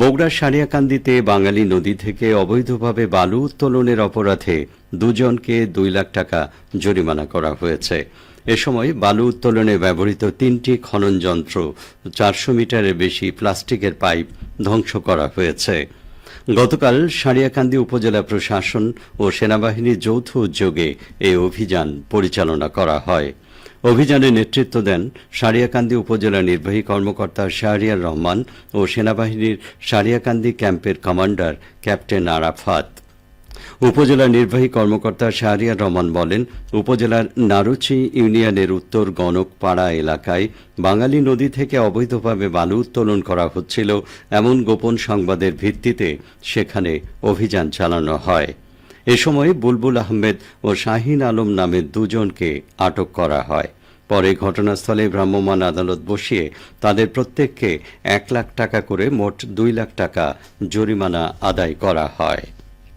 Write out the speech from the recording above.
বগুড়ার সারিয়াকান্দিতে বাঙালি নদী থেকে অবৈধভাবে বালু উত্তোলনের অপরাধে দুজনকে দুই লাখ টাকা জরিমানা করা হয়েছে। এ সময় বালু উত্তোলনে ব্যবহৃত তিনটি খনন যন্ত্র চারশো মিটারের বেশি প্লাস্টিকের পাইপ ধ্বংস করা হয়েছে। গতকাল সারিয়াকান্দি উপজেলা প্রশাসন ও সেনাবাহিনীর যৌথ উদ্যোগে এই অভিযান পরিচালনা করা হয়। অভিযানে নেতৃত্ব দেন সারিয়াকান্দি উপজেলা নির্বাহী কর্মকর্তা শাহরিয়ার রহমান ও সেনাবাহিনীর সারিয়াকান্দি ক্যাম্পের কমান্ডার ক্যাপ্টেন আরাফাত। উপজেলা নির্বাহী কর্মকর্তা শাহরিয়ার রহমান বলেন, উপজেলার নারুচি ইউনিয়নের উত্তর গণকপাড়া এলাকায় বাঙালি নদী থেকে অবৈধভাবে বালু উত্তোলন করা হচ্ছিল, এমন গোপন সংবাদের ভিত্তিতে সেখানে অভিযান চালানো হয়। এ সময় বুলবুল আহমেদ ও শাহিন আলম নামে দুজনকে আটক করা হয়। পরে ঘটনাস্থলে ভ্রাম্যমাণ আদালত বসিয়ে তাদের প্রত্যেককে এক লাখ টাকা করে মোট দুই লাখ টাকা জরিমানা আদায় করা হয়।